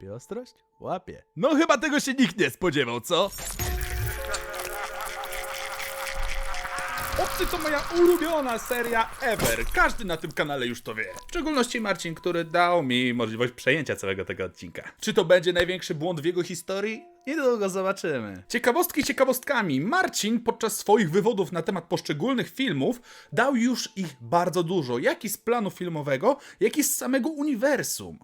Łapie ostrość? Łapie. No chyba tego się nikt nie spodziewał, co? Obcy to moja ulubiona seria ever. Każdy na tym kanale już to wie. W szczególności Marcin, który dał mi możliwość przejęcia całego tego odcinka. Czy to będzie największy błąd w jego historii? Niedługo zobaczymy. Ciekawostki ciekawostkami. Marcin podczas swoich wywodów na temat poszczególnych filmów dał już ich bardzo dużo. Jak i z planu filmowego, jak i z samego uniwersum.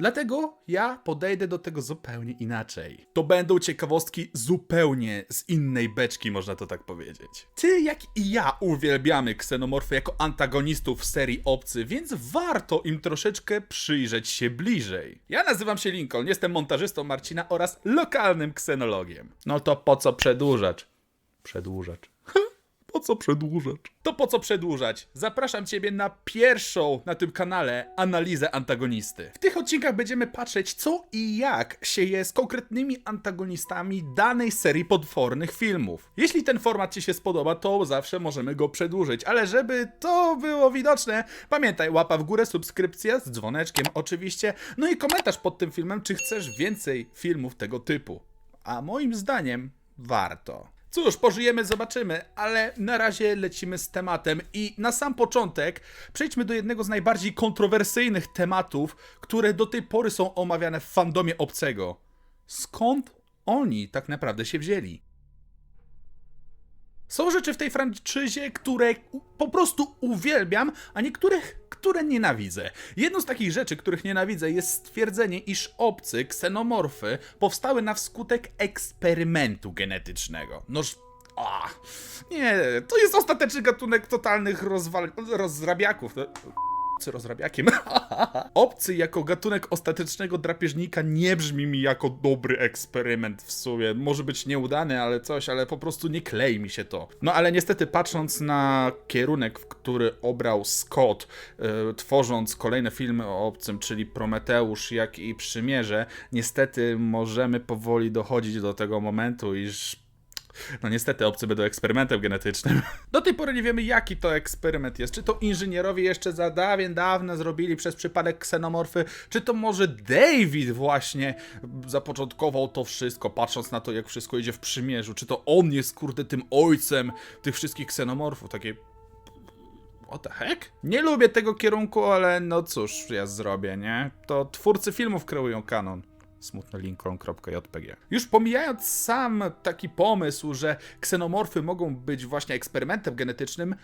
Dlatego ja podejdę do tego zupełnie inaczej. To będą ciekawostki zupełnie z innej beczki, można to tak powiedzieć. Ty, jak i ja, uwielbiamy ksenomorfy jako antagonistów w serii Obcy, więc warto im troszeczkę przyjrzeć się bliżej. Ja nazywam się Lincoln, jestem montażystą Marcina oraz lokalnym ksenologiem. No to po co przedłużać? Przedłużacz. Po co przedłużać? To po co przedłużać? Zapraszam Ciebie na pierwszą na tym kanale analizę antagonisty. W tych odcinkach będziemy patrzeć, co i jak się je z konkretnymi antagonistami danej serii potwornych filmów. Jeśli ten format Ci się spodoba, to zawsze możemy go przedłużyć, ale żeby to było widoczne, pamiętaj, łapa w górę, subskrypcja z dzwoneczkiem oczywiście, no i komentarz pod tym filmem, czy chcesz więcej filmów tego typu. A moim zdaniem warto. Cóż, pożyjemy, zobaczymy, ale na razie lecimy z tematem i na sam początek przejdźmy do jednego z najbardziej kontrowersyjnych tematów, które do tej pory są omawiane w fandomie obcego. Skąd oni tak naprawdę się wzięli? Są rzeczy w tej franczyzie, które po prostu uwielbiam, a niektórych, które nienawidzę. Jedną z takich rzeczy, których nienawidzę, jest stwierdzenie, iż obcy, ksenomorfy, powstały na wskutek eksperymentu genetycznego. Noż. A, nie, to jest ostateczny gatunek totalnych rozwal... rozrabiaków. Obcy rozrabiakiem. Obcy jako gatunek ostatecznego drapieżnika nie brzmi mi jako dobry eksperyment w sumie. Może być nieudany, ale coś, ale po prostu nie klei mi się to. No ale niestety patrząc na kierunek, w który obrał Scott, e, tworząc kolejne filmy o obcym, czyli Prometeusz, jak i Przymierze, niestety możemy powoli dochodzić do tego momentu, iż no niestety obcy będą eksperymentem genetycznym. Do tej pory nie wiemy jaki to eksperyment jest. Czy to inżynierowie jeszcze za dawien dawno zrobili przez przypadek ksenomorfy, czy to może David właśnie zapoczątkował to wszystko, patrząc na to jak wszystko idzie w przymierzu. Czy to on jest kurde tym ojcem tych wszystkich ksenomorfów. Takie What the heck? Nie lubię tego kierunku, ale no cóż, ja zrobię, nie? To twórcy filmów kreują kanon smutnolincoln.jpg. Już pomijając sam taki pomysł, że ksenomorfy mogą być właśnie eksperymentem genetycznym,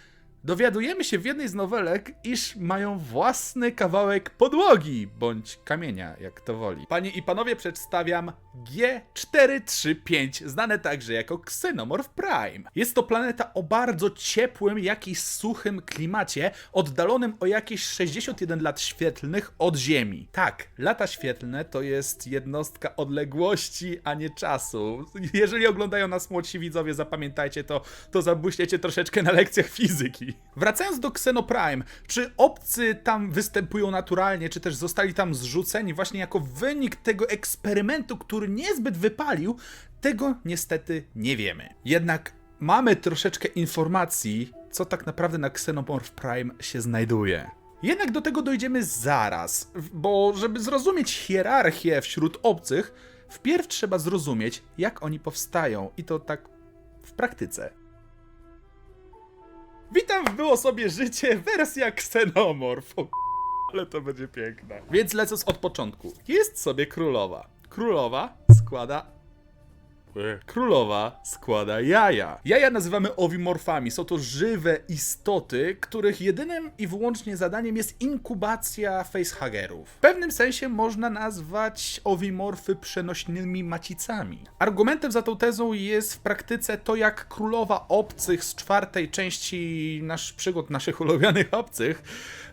dowiadujemy się w jednej z nowelek, iż mają własny kawałek podłogi, bądź kamienia, jak to woli. Panie i panowie, przedstawiam G435, znane także jako Xenomorph Prime. Jest to planeta o bardzo ciepłym, jak i suchym klimacie, oddalonym o jakieś 61 lat świetlnych od Ziemi. Tak, lata świetlne to jest jednostka odległości, a nie czasu. Jeżeli oglądają nas młodsi widzowie, zapamiętajcie to, to zabłyśniecie troszeczkę na lekcjach fizyki. Wracając do Xenoprime, czy obcy tam występują naturalnie, czy też zostali tam zrzuceni właśnie jako wynik tego eksperymentu, który niezbyt wypalił, tego niestety nie wiemy. Jednak mamy troszeczkę informacji, co tak naprawdę na Xenomorph Prime się znajduje. Jednak do tego dojdziemy zaraz, bo żeby zrozumieć hierarchię wśród obcych, wpierw trzeba zrozumieć, jak oni powstają i to tak w praktyce. Witam w Było sobie życie, wersja Xenomorph. O, ale to będzie piękne. Więc lecąc od początku. Jest sobie królowa. Królowa składa Królowa składa jaja. Jaja nazywamy owimorfami. Są to żywe istoty, których jedynym i wyłącznie zadaniem jest inkubacja facehagerów. W pewnym sensie można nazwać owimorfy przenośnymi macicami. Argumentem za tą tezą jest w praktyce to, jak królowa obcych z czwartej części nasz przygód naszych ulubionych obcych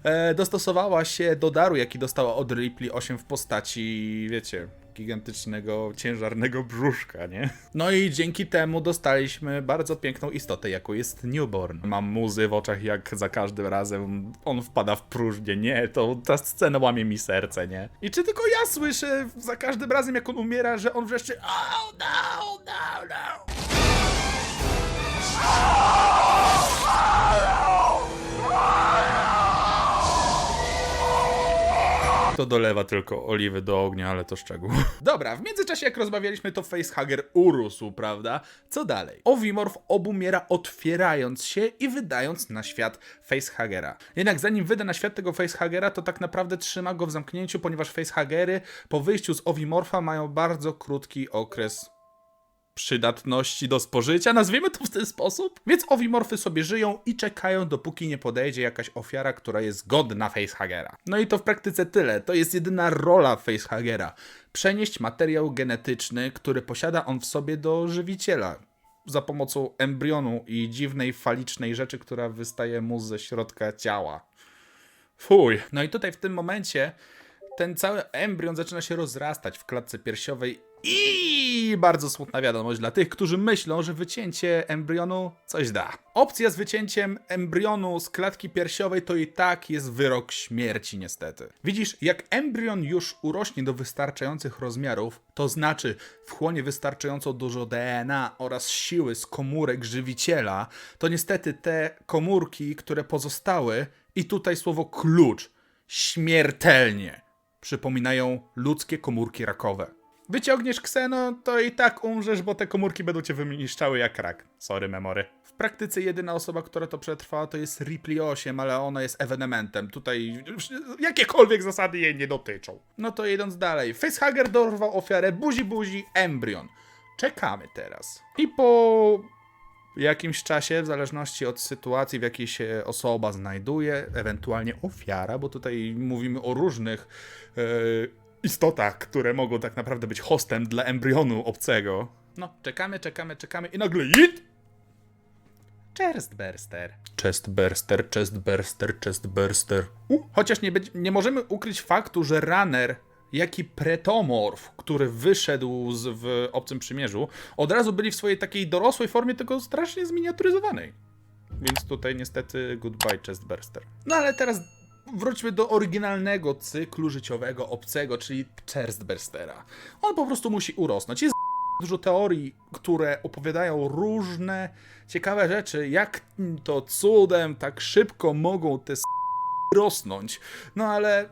e, dostosowała się do daru, jaki dostała od Ripley 8 w postaci, wiecie, gigantycznego, ciężarnego brzuszka, nie? No i dzięki temu dostaliśmy bardzo piękną istotę, jaką jest Newborn. Mam łzy w oczach, jak za każdym razem on wpada w próżnię. Nie, to ta scena łamie mi serce, nie? I czy tylko ja słyszę za każdym razem, jak on umiera, że on wreszcie Oh no, no, no! To dolewa tylko oliwy do ognia, ale to szczegół. Dobra, w międzyczasie jak rozmawialiśmy, to facehugger urósł, prawda? Co dalej? Owimorf obumiera otwierając się i wydając na świat facehuggera. Jednak zanim wyda na świat tego facehuggera, to tak naprawdę trzyma go w zamknięciu, ponieważ facehuggery po wyjściu z Owimorfa mają bardzo krótki okres przydatności do spożycia, nazwijmy to w ten sposób. Więc owimorfy sobie żyją i czekają, dopóki nie podejdzie jakaś ofiara, która jest godna facehugera. No i to w praktyce tyle. To jest jedyna rola facehugera. Przenieść materiał genetyczny, który posiada on w sobie do żywiciela. Za pomocą embrionu i dziwnej falicznej rzeczy, która wystaje mu ze środka ciała. Fuj. No i tutaj w tym momencie ten cały embrion zaczyna się rozrastać w klatce piersiowej i bardzo smutna wiadomość dla tych, którzy myślą, że wycięcie embrionu coś da. Opcja z wycięciem embrionu z klatki piersiowej to i tak jest wyrok śmierci niestety. Widzisz, jak embrion już urośnie do wystarczających rozmiarów, to znaczy wchłonie wystarczająco dużo DNA oraz siły z komórek żywiciela, to niestety te komórki, które pozostały i tutaj słowo klucz, śmiertelnie przypominają ludzkie komórki rakowe. Wyciągniesz kseno, to i tak umrzesz, bo te komórki będą cię wyniszczały jak rak. Sorry, memory. W praktyce jedyna osoba, która to przetrwała, to jest Ripley 8, ale ona jest ewenementem. Tutaj jakiekolwiek zasady jej nie dotyczą. No to idąc dalej. Facehugger dorwał ofiarę buzi buzi embrion. Czekamy teraz. I po jakimś czasie, w zależności od sytuacji, w jakiej się osoba znajduje, ewentualnie ofiara, bo tutaj mówimy o różnych e, istotach, które mogą tak naprawdę być hostem dla embrionu obcego. No, czekamy, czekamy, czekamy i nagle JIT! Chestburster. Chestburster, chestburster, chestburster. Uh, chociaż nie, nie możemy ukryć faktu, że runner, jak i pretomorf, który wyszedł z, w Obcym Przymierzu, od razu byli w swojej takiej dorosłej formie, tylko strasznie zminiaturyzowanej. Więc tutaj niestety goodbye chestburster. No ale teraz wróćmy do oryginalnego cyklu życiowego obcego, czyli chestburstera. On po prostu musi urosnąć. Jest dużo teorii, które opowiadają różne ciekawe rzeczy, jak to cudem tak szybko mogą te rosnąć. No ale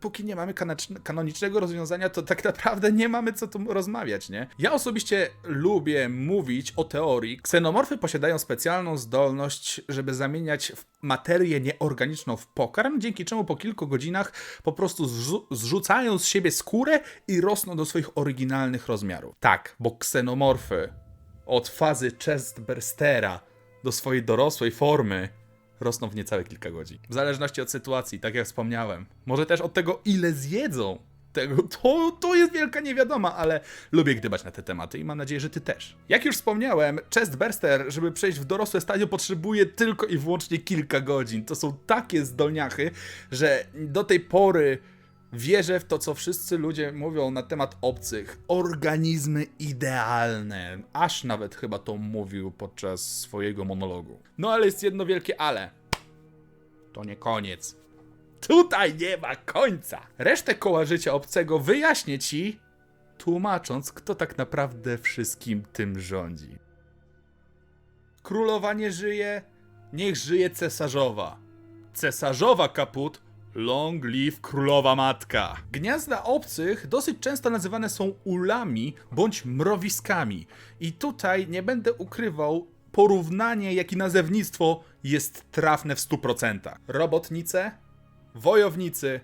póki nie mamy kanonicznego rozwiązania, to tak naprawdę nie mamy co tu rozmawiać, nie? Ja osobiście lubię mówić o teorii. Ksenomorfy posiadają specjalną zdolność, żeby zamieniać materię nieorganiczną w pokarm, dzięki czemu po kilku godzinach po prostu zrzu- zrzucają z siebie skórę i rosną do swoich oryginalnych rozmiarów. Tak, bo ksenomorfy od fazy chestburstera do swojej dorosłej formy rosną w niecałe kilka godzin. W zależności od sytuacji, tak jak wspomniałem. Może też od tego, ile zjedzą. Tego, to, to jest wielka niewiadoma, ale lubię gdybać na te tematy i mam nadzieję, że ty też. Jak już wspomniałem, chestburster, żeby przejść w dorosłe stadium, potrzebuje tylko i wyłącznie kilka godzin. To są takie zdolniachy, że do tej pory wierzę w to, co wszyscy ludzie mówią na temat obcych. Organizmy idealne. Aż nawet chyba to mówił podczas swojego monologu. No ale jest jedno wielkie ale. To nie koniec. Tutaj nie ma końca. Resztę koła życia obcego wyjaśnię ci, tłumacząc, kto tak naprawdę wszystkim tym rządzi. Królowa nie żyje, niech żyje cesarzowa. Cesarzowa kaput, long live królowa matka. Gniazda obcych dosyć często nazywane są ulami bądź mrowiskami. I tutaj nie będę ukrywał, porównanie jak i nazewnictwo jest trafne w 100%. Robotnice, wojownicy,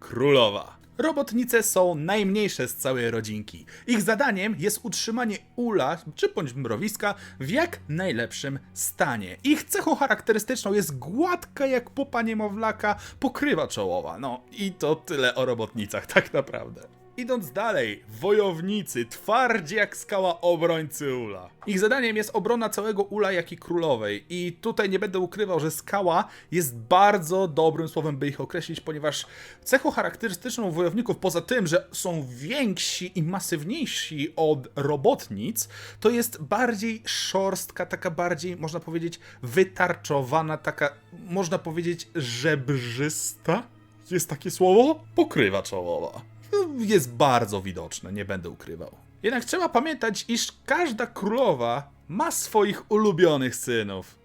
królowa. Robotnice są najmniejsze z całej rodzinki. Ich zadaniem jest utrzymanie ula czy bądź mrowiska w jak najlepszym stanie. Ich cechą charakterystyczną jest gładka jak pupa niemowlaka pokrywa czołowa. No i to tyle o robotnicach tak naprawdę. Idąc dalej, wojownicy, twardzi jak skała obrońcy ula. Ich zadaniem jest obrona całego ula, jak i królowej. I tutaj nie będę ukrywał, że skała jest bardzo dobrym słowem, by ich określić, ponieważ cechą charakterystyczną wojowników, poza tym, że są więksi i masywniejsi od robotnic, to jest bardziej szorstka, taka bardziej, można powiedzieć, wytarczowana, taka, można powiedzieć, żebrzysta. Jest takie słowo? Pokrywa czołowa jest bardzo widoczne, nie będę ukrywał. Jednak trzeba pamiętać, iż każda królowa ma swoich ulubionych synów.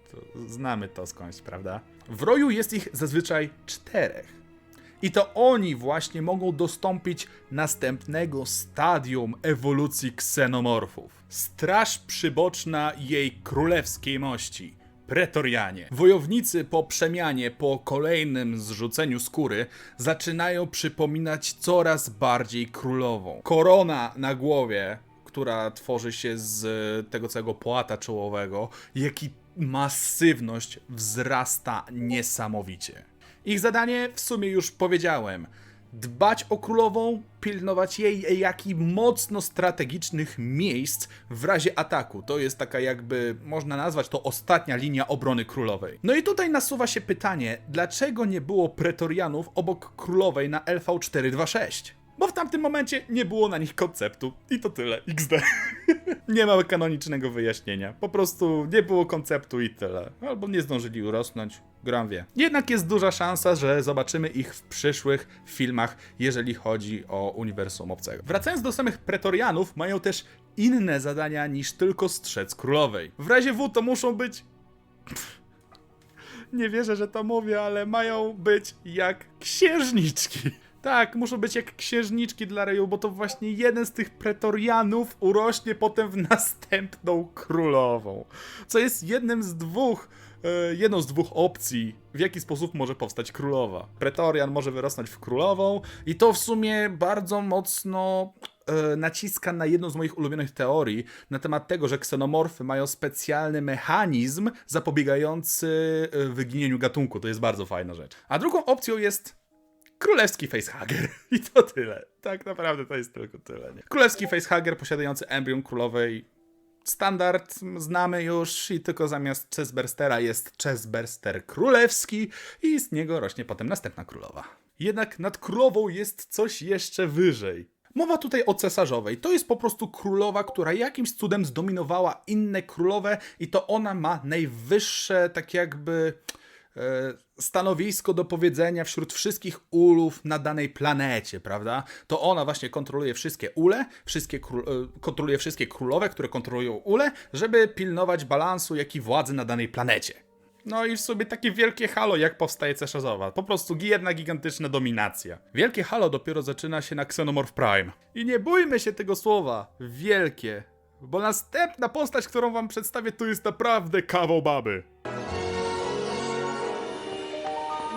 Znamy to skądś, prawda? W roju jest ich zazwyczaj czterech. I to oni właśnie mogą dostąpić następnego stadium ewolucji ksenomorfów. Straż przyboczna jej królewskiej mości. Pretorianie. Wojownicy po przemianie, po kolejnym zrzuceniu skóry, zaczynają przypominać coraz bardziej królową. Korona na głowie, która tworzy się z tego całego płata czołowego, jak i masywność wzrasta niesamowicie. Ich zadanie w sumie już powiedziałem. Dbać o królową, pilnować jej, jak i mocno strategicznych miejsc w razie ataku. To jest taka jakby, można nazwać to ostatnia linia obrony królowej. No i tutaj nasuwa się pytanie, dlaczego nie było pretorianów obok królowej na LV426? Bo w tamtym momencie nie było na nich konceptu. I to tyle. XD. nie ma kanonicznego wyjaśnienia. Po prostu nie było konceptu i tyle. Albo nie zdążyli urosnąć. Gram wie. Jednak jest duża szansa, że zobaczymy ich w przyszłych filmach, jeżeli chodzi o uniwersum obcego. Wracając do samych pretorianów, mają też inne zadania niż tylko strzec królowej. W razie W to muszą być nie wierzę, że to mówię, ale mają być jak księżniczki. Tak, muszą być jak księżniczki dla Reju, bo to właśnie jeden z tych pretorianów urośnie potem w następną królową. Co jest jednym z dwóch, e, jedną z dwóch opcji, w jaki sposób może powstać królowa. Pretorian może wyrosnąć w królową i to w sumie bardzo mocno e, naciska na jedną z moich ulubionych teorii na temat tego, że ksenomorfy mają specjalny mechanizm zapobiegający e, wyginieniu gatunku. To jest bardzo fajna rzecz. A drugą opcją jest królewski facehugger. I to tyle. Tak naprawdę to jest tylko tyle. Nie? Królewski facehugger posiadający embrion królowej. Standard znamy już i tylko zamiast chestburstera jest chestburster królewski i z niego rośnie potem następna królowa. Jednak nad królową jest coś jeszcze wyżej. Mowa tutaj o cesarzowej. To jest po prostu królowa, która jakimś cudem zdominowała inne królowe i to ona ma najwyższe tak jakby stanowisko do powiedzenia wśród wszystkich ulów na danej planecie, prawda? To ona właśnie kontroluje wszystkie ule, wszystkie e, kontroluje wszystkie królowe, które kontrolują ule, żeby pilnować balansu, jak i władzy na danej planecie. No i w sobie takie wielkie halo, jak powstaje cesarzowa. Po prostu jedna gigantyczna dominacja. Wielkie halo dopiero zaczyna się na Xenomorph Prime. I nie bójmy się tego słowa. Wielkie. Bo następna postać, którą wam przedstawię, to jest naprawdę kawał baby.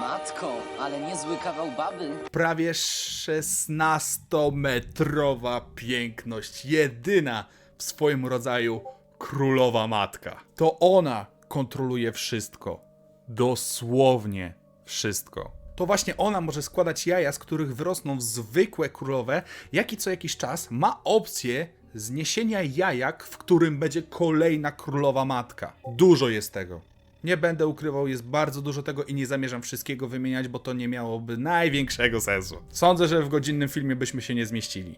Matko, ale niezły kawał baby. prawie 16-metrowa piękność, jedyna w swoim rodzaju królowa matka. To ona kontroluje wszystko. Dosłownie wszystko. To właśnie ona może składać jaja, z których wyrosną zwykłe królowe, jak i co jakiś czas ma opcję zniesienia jajak, w którym będzie kolejna królowa matka. Dużo jest tego. Nie będę ukrywał, jest bardzo dużo tego i nie zamierzam wszystkiego wymieniać, bo to nie miałoby największego sensu. Sądzę, że w godzinnym filmie byśmy się nie zmieścili.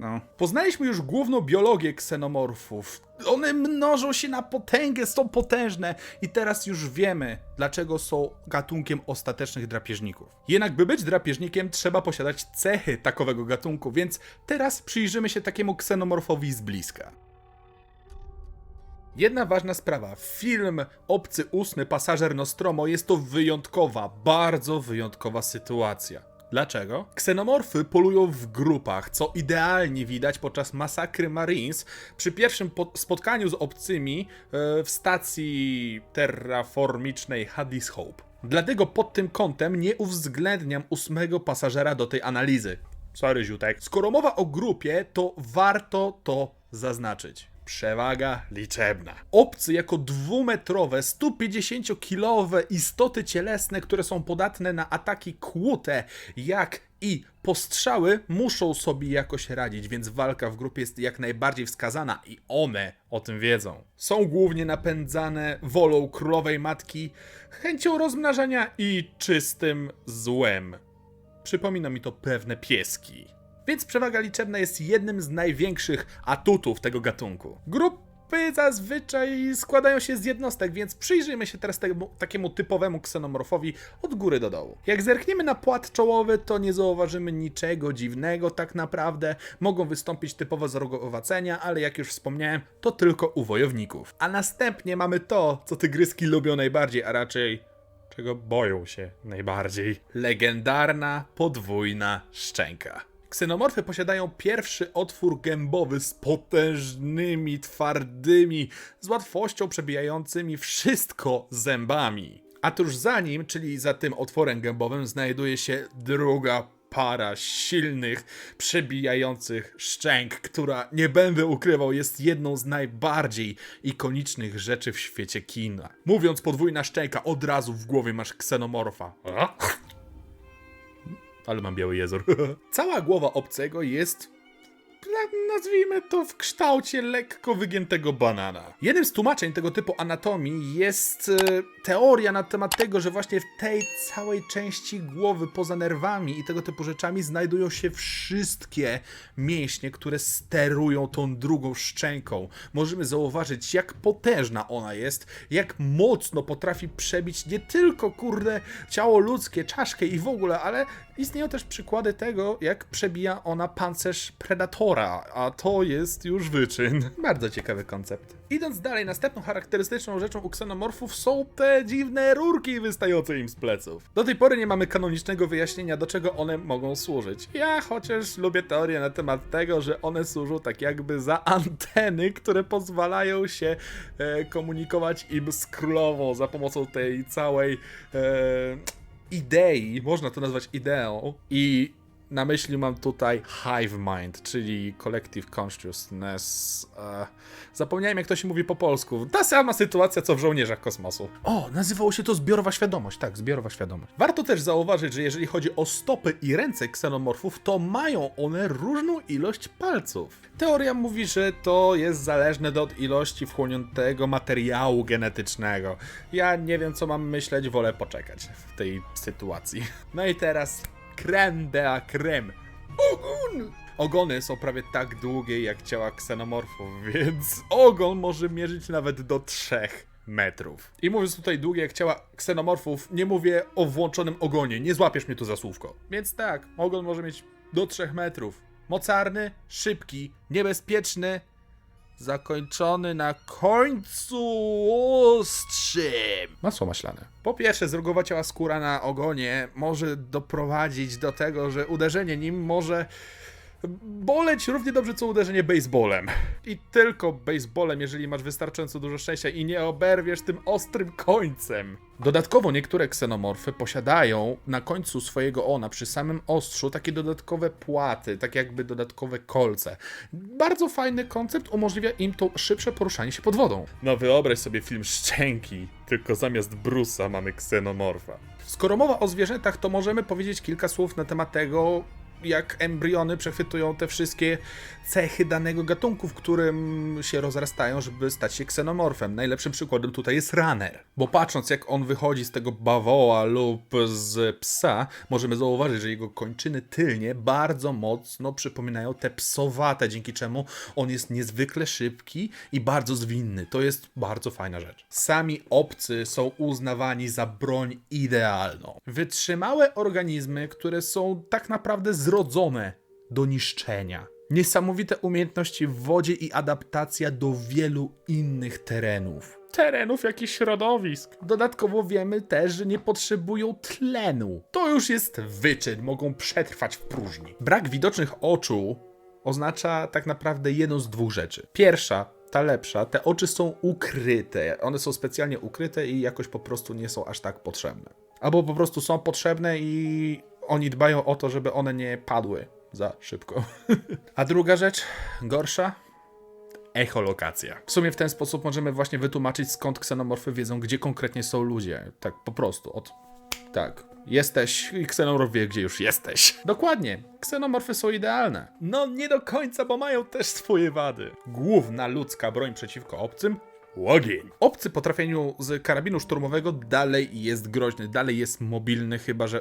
No. Poznaliśmy już główną biologię ksenomorfów. One mnożą się na potęgę, są potężne i teraz już wiemy, dlaczego są gatunkiem ostatecznych drapieżników. Jednak by być drapieżnikiem trzeba posiadać cechy takowego gatunku, więc teraz przyjrzymy się takiemu ksenomorfowi z bliska. Jedna ważna sprawa. Film Obcy Ósmy Pasażer Nostromo jest to wyjątkowa, bardzo wyjątkowa sytuacja. Dlaczego? Ksenomorfy polują w grupach, co idealnie widać podczas masakry Marines przy pierwszym po- spotkaniu z obcymi e, w stacji terraformicznej Hades Hope. Dlatego pod tym kątem nie uwzględniam ósmego pasażera do tej analizy. Sorry, Ziutek. Skoro mowa o grupie, to warto to zaznaczyć. Przewaga liczebna. Obcy jako dwumetrowe, 150-kilowe istoty cielesne, które są podatne na ataki kłute, jak i postrzały, muszą sobie jakoś radzić, więc walka w grupie jest jak najbardziej wskazana i one o tym wiedzą. Są głównie napędzane wolą królowej matki, chęcią rozmnażania i czystym złem. Przypomina mi to pewne pieski. Więc przewaga liczebna jest jednym z największych atutów tego gatunku. Grupy zazwyczaj składają się z jednostek, więc przyjrzyjmy się teraz temu, takiemu typowemu ksenomorfowi od góry do dołu. Jak zerkniemy na płat czołowy, to nie zauważymy niczego dziwnego tak naprawdę. Mogą wystąpić typowo zarogowacenia, ale jak już wspomniałem, to tylko u wojowników. A następnie mamy to, co tygryski lubią najbardziej, a raczej czego boją się najbardziej. Legendarna podwójna szczęka. Ksenomorfy posiadają pierwszy otwór gębowy z potężnymi, twardymi, z łatwością przebijającymi wszystko zębami. A tuż za nim, czyli za tym otworem gębowym, znajduje się druga para silnych, przebijających szczęk, która, nie będę ukrywał, jest jedną z najbardziej ikonicznych rzeczy w świecie kina. Mówiąc podwójna szczęka, od razu w głowie masz ksenomorfa. A? Ale mam biały jezor. Cała głowa obcego jest na- nazwijmy to w kształcie lekko wygiętego banana. Jednym z tłumaczeń tego typu anatomii jest e, teoria na temat tego, że właśnie w tej całej części głowy poza nerwami i tego typu rzeczami znajdują się wszystkie mięśnie, które sterują tą drugą szczęką. Możemy zauważyć, jak potężna ona jest, jak mocno potrafi przebić nie tylko, kurde, ciało ludzkie, czaszkę i w ogóle, ale istnieją też przykłady tego, jak przebija ona pancerz predatora, a to jest już wyczyn. Bardzo ciekawy koncept. Idąc dalej, następną charakterystyczną rzeczą u ksenomorfów są te dziwne rurki wystające im z pleców. Do tej pory nie mamy kanonicznego wyjaśnienia, do czego one mogą służyć. Ja chociaż lubię teorię na temat tego, że one służą tak jakby za anteny, które pozwalają się e, komunikować im z królową za pomocą tej całej e, idei, można to nazwać ideą i na myśli mam tutaj hive mind, czyli collective consciousness. E, zapomniałem jak to się mówi po polsku. Ta sama sytuacja co w żołnierzach kosmosu. O, nazywało się to zbiorowa świadomość. Tak, zbiorowa świadomość. Warto też zauważyć, że jeżeli chodzi o stopy i ręce ksenomorfów, to mają one różną ilość palców. Teoria mówi, że to jest zależne od ilości wchłoniętego materiału genetycznego. Ja nie wiem co mam myśleć, wolę poczekać w tej sytuacji. No i teraz creme de la creme. Ogon! Ogony są prawie tak długie jak ciała ksenomorfów, więc ogon może mierzyć nawet do 3 metrów. I mówiąc tutaj długie jak ciała ksenomorfów, nie mówię o włączonym ogonie, nie złapiesz mnie tu za słówko. Więc tak, ogon może mieć do 3 metrów. Mocarny, szybki, niebezpieczny, zakończony na końcu ostrzym. Masło maślane. Po pierwsze, zrugowaciała skóra na ogonie może doprowadzić do tego, że uderzenie nim może boleć równie dobrze co uderzenie baseballem. I tylko baseballem, jeżeli masz wystarczająco dużo szczęścia i nie oberwiesz tym ostrym końcem. Dodatkowo niektóre ksenomorfy posiadają na końcu swojego ona, przy samym ostrzu, takie dodatkowe płaty, tak jakby dodatkowe kolce. Bardzo fajny koncept, umożliwia im to szybsze poruszanie się pod wodą. No wyobraź sobie film Szczęki, tylko zamiast Brusa mamy ksenomorfa. Skoro mowa o zwierzętach, to możemy powiedzieć kilka słów na temat tego, jak embriony przechwytują te wszystkie cechy danego gatunku, w którym się rozrastają, żeby stać się ksenomorfem. Najlepszym przykładem tutaj jest runner, bo patrząc jak on wychodzi z tego bawoła lub z psa, możemy zauważyć, że jego kończyny tylnie bardzo mocno przypominają te psowate, dzięki czemu on jest niezwykle szybki i bardzo zwinny. To jest bardzo fajna rzecz. Sami obcy są uznawani za broń idealną. Wytrzymałe organizmy, które są tak naprawdę zrodzone do niszczenia. Niesamowite umiejętności w wodzie i adaptacja do wielu innych terenów. Terenów, jak i środowisk. Dodatkowo wiemy też, że nie potrzebują tlenu. To już jest wyczyn, mogą przetrwać w próżni. Brak widocznych oczu oznacza tak naprawdę jedną z dwóch rzeczy. Pierwsza, ta lepsza, te oczy są ukryte. One są specjalnie ukryte i jakoś po prostu nie są aż tak potrzebne. Albo po prostu są potrzebne i oni dbają o to, żeby one nie padły za szybko. A druga rzecz, gorsza, echolokacja. W sumie w ten sposób możemy właśnie wytłumaczyć, skąd ksenomorfy wiedzą, gdzie konkretnie są ludzie. Tak po prostu, od... Tak. Jesteś i ksenomorf wie, gdzie już jesteś. Dokładnie. Ksenomorfy są idealne. No nie do końca, bo mają też swoje wady. Główna ludzka broń przeciwko obcym Łogień. Obcy po trafieniu z karabinu szturmowego dalej jest groźny, dalej jest mobilny, chyba że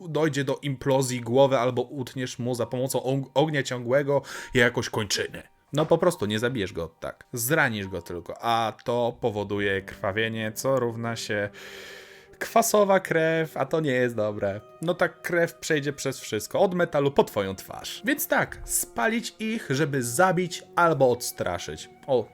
dojdzie do implozji głowy albo utniesz mu za pomocą og- ognia ciągłego jakoś kończyny. No po prostu nie zabijesz go tak. Zranisz go tylko, a to powoduje krwawienie, co równa się kwasowa krew, a to nie jest dobre. No tak krew przejdzie przez wszystko, od metalu po twoją twarz. Więc tak, spalić ich, żeby zabić albo odstraszyć. O,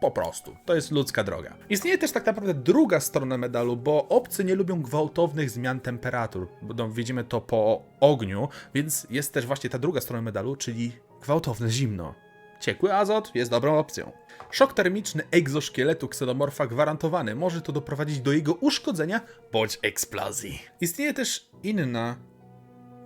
Po prostu. To jest ludzka droga. Istnieje też tak naprawdę druga strona medalu, bo obcy nie lubią gwałtownych zmian temperatur. No, widzimy to po ogniu, więc jest też właśnie ta druga strona medalu, czyli gwałtowne zimno. Ciekły azot jest dobrą opcją. Szok termiczny egzoszkieletu ksenomorfa gwarantowany może to doprowadzić do jego uszkodzenia bądź eksplozji. Istnieje też inna,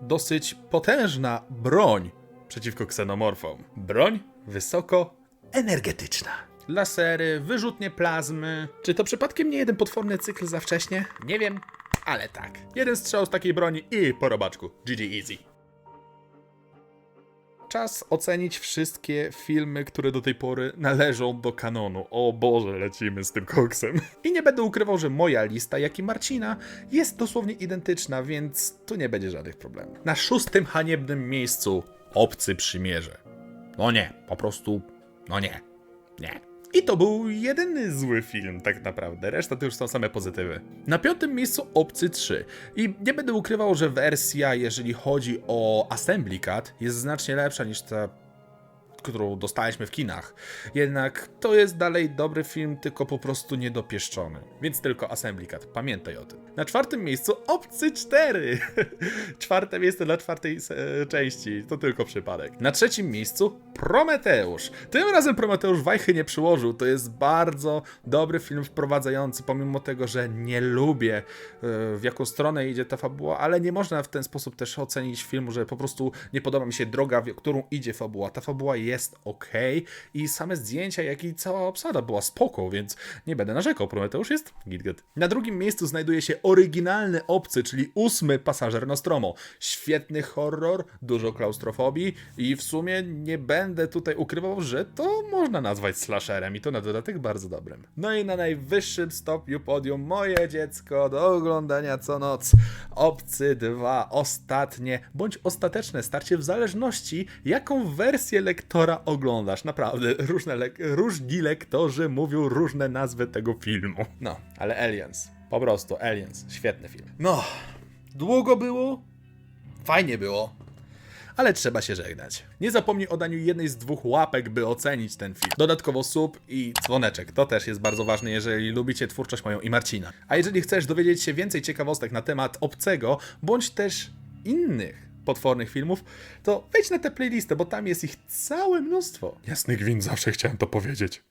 dosyć potężna broń przeciwko ksenomorfom. Broń wysoko energetyczna. Lasery, wyrzutnie plazmy. Czy to przypadkiem nie jeden potworny cykl za wcześnie? Nie wiem, ale tak. Jeden strzał z takiej broni i po robaczku. GG easy. Czas ocenić wszystkie filmy, które do tej pory należą do kanonu. O Boże, lecimy z tym koksem. I nie będę ukrywał, że moja lista, jak i Marcina, jest dosłownie identyczna, więc tu nie będzie żadnych problemów. Na szóstym haniebnym miejscu Obcy Przymierze. No nie, po prostu, no nie, nie. I to był jedyny zły film, tak naprawdę. Reszta to już są same pozytywy. Na piątym miejscu Obcy 3. I nie będę ukrywał, że wersja, jeżeli chodzi o Assembly Cut, jest znacznie lepsza niż ta którą dostaliśmy w kinach. Jednak to jest dalej dobry film, tylko po prostu niedopieszczony. Więc tylko Assembly Cut, pamiętaj o tym. Na czwartym miejscu Obcy 4. Czwarte miejsce dla czwartej e, części, to tylko przypadek. Na trzecim miejscu Prometeusz. Tym razem Prometeusz wajchy nie przyłożył. To jest bardzo dobry film wprowadzający, pomimo tego, że nie lubię e, w jaką stronę idzie ta fabuła, ale nie można w ten sposób też ocenić filmu, że po prostu nie podoba mi się droga, w którą idzie fabuła. Ta fabuła jest ok i same zdjęcia, jak i cała obsada była spoko, więc nie będę narzekał. Prometeusz jest git git. Na drugim miejscu znajduje się oryginalny obcy, czyli ósmy pasażer Nostromo. Świetny horror, dużo klaustrofobii i w sumie nie będę tutaj ukrywał, że to można nazwać slasherem i to na dodatek bardzo dobrym. No i na najwyższym stopniu podium moje dziecko do oglądania co noc. Obcy 2, ostatnie bądź ostateczne starcie w zależności jaką wersję lektora oglądasz. Naprawdę, różne lek- różni lektorzy mówią różne nazwy tego filmu. No, ale Aliens. Po prostu, Aliens. Świetny film. No, długo było? Fajnie było. Ale trzeba się żegnać. Nie zapomnij o daniu jednej z dwóch łapek, by ocenić ten film. Dodatkowo sub i dzwoneczek. To też jest bardzo ważne, jeżeli lubicie twórczość moją i Marcina. A jeżeli chcesz dowiedzieć się więcej ciekawostek na temat obcego, bądź też innych potwornych filmów, to wejdź na tę playlistę, bo tam jest ich całe mnóstwo. Jasny gwint, zawsze chciałem to powiedzieć.